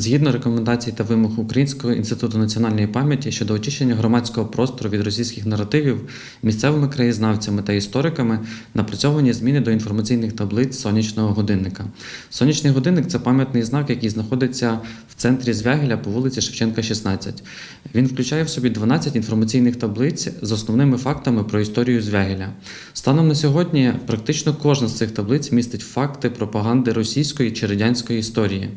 Згідно рекомендацій та вимог Українського інституту національної пам'яті щодо очищення громадського простору від російських наративів, місцевими краєзнавцями та істориками напрацьовані зміни до інформаційних таблиць сонячного годинника. Сонячний годинник це пам'ятний знак, який знаходиться в центрі Звягеля по вулиці Шевченка, 16. Він включає в собі 12 інформаційних таблиць з основними фактами про історію Звягеля. Станом на сьогодні практично кожна з цих таблиць містить факти пропаганди російської чи радянської історії.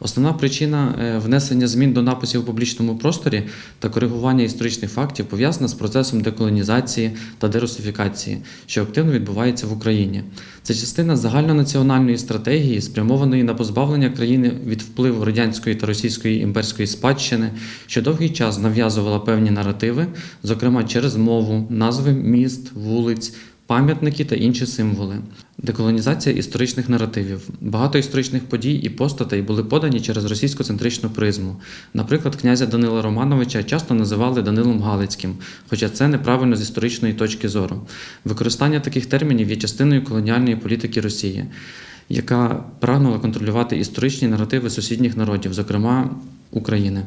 Основна причина е, внесення змін до написів у публічному просторі та коригування історичних фактів пов'язана з процесом деколонізації та дерусифікації, що активно відбувається в Україні. Це частина загальнонаціональної стратегії, спрямованої на позбавлення країни від впливу радянської та російської імперської спадщини, що довгий час нав'язувала певні наративи, зокрема через мову, назви міст, вулиць. Пам'ятники та інші символи, деколонізація історичних наративів. Багато історичних подій і постатей були подані через російсько-центричну призму. Наприклад, князя Данила Романовича часто називали Данилом Галицьким, хоча це неправильно з історичної точки зору. Використання таких термінів є частиною колоніальної політики Росії, яка прагнула контролювати історичні наративи сусідніх народів, зокрема України.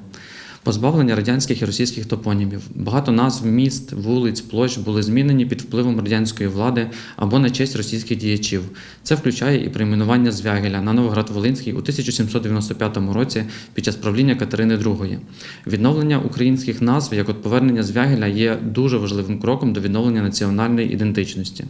Позбавлення радянських і російських топонімів. Багато назв міст, вулиць, площ були змінені під впливом радянської влади або на честь російських діячів. Це включає і прийменування Звягеля на Новоград-Волинський у 1795 році під час правління Катерини II. Відновлення українських назв, як от повернення Звягеля, є дуже важливим кроком до відновлення національної ідентичності.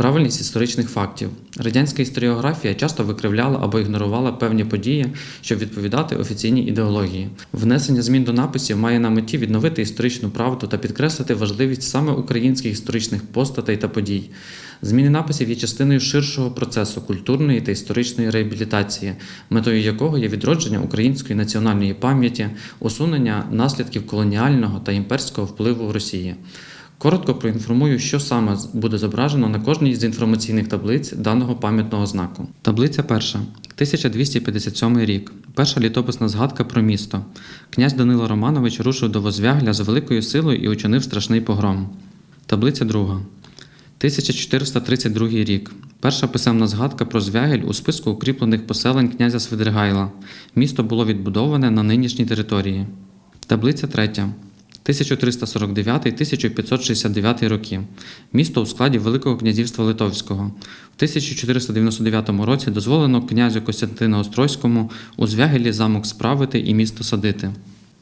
Правильність історичних фактів. Радянська історіографія часто викривляла або ігнорувала певні події, щоб відповідати офіційній ідеології. Внесення змін до написів має на меті відновити історичну правду та підкреслити важливість саме українських історичних постатей та подій. Зміни написів є частиною ширшого процесу культурної та історичної реабілітації, метою якого є відродження української національної пам'яті, усунення наслідків колоніального та імперського впливу Росії. Коротко проінформую, що саме буде зображено на кожній з інформаційних таблиць даного пам'ятного знаку. Таблиця перша. 1257 рік. Перша літописна згадка про місто. Князь Данило Романович рушив до Возвягля з великою силою і учинив страшний погром. Таблиця друга. 1432 рік. Перша писемна згадка про Звягель у списку укріплених поселень князя Свидригайла. Місто було відбудоване на нинішній території. Таблиця третя. 1349-1569 роки. Місто у складі Великого князівства Литовського. В 1499 році дозволено князю Костянтину Острозькому у Звягелі замок справити і місто садити.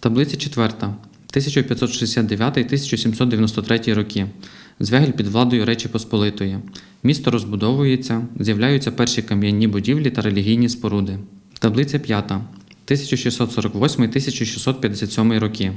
Таблиця 4. 1569-1793 роки. Звягель під владою Речі Посполитої. Місто розбудовується, з'являються перші кам'яні будівлі та релігійні споруди. Таблиця 5. 1648-1657 роки.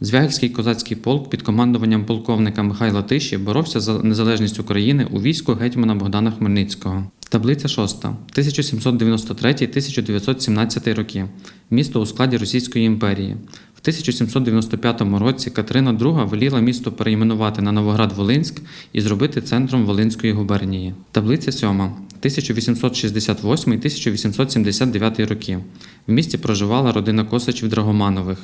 Звягельський козацький полк під командуванням полковника Михайла Тиші боровся за незалежність України у війську гетьмана Богдана Хмельницького. Таблиця 6. 1793-1917 роки. Місто у складі Російської імперії. В 1795 році Катерина II веліла місто перейменувати на Новоград-Волинськ і зробити центром Волинської губернії. Таблиця 7. 1868-1879 роки. В місті проживала родина Косачів Драгоманових.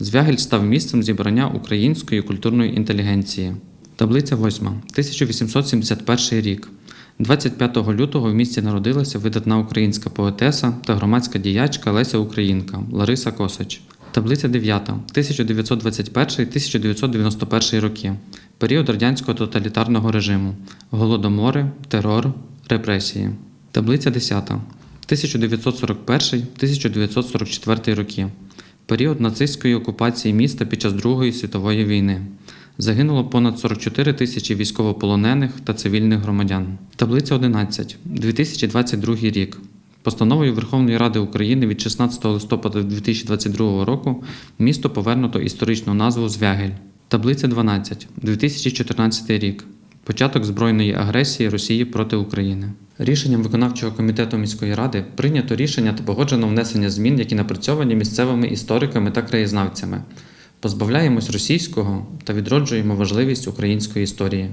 Звягель став місцем зібрання української культурної інтелігенції. Таблиця 8. 1871 рік. 25 лютого в місті народилася видатна українська поетеса та громадська діячка Леся Українка Лариса Косач. Таблиця 9. 1921-1991 роки. Період радянського тоталітарного режиму. Голодомори, терор, репресії. Таблиця 10. 1941-1944 роки. Період нацистської окупації міста під час Другої світової війни. Загинуло понад 44 тисячі військовополонених та цивільних громадян. Таблиця 11. 2022 рік. Постановою Верховної Ради України від 16 листопада 2022 року місто повернуто історичну назву Звягель. Таблиця 12. 2014 рік. Початок збройної агресії Росії проти України. Рішенням виконавчого комітету міської ради прийнято рішення та погоджено внесення змін, які напрацьовані місцевими істориками та краєзнавцями. Позбавляємось російського та відроджуємо важливість української історії.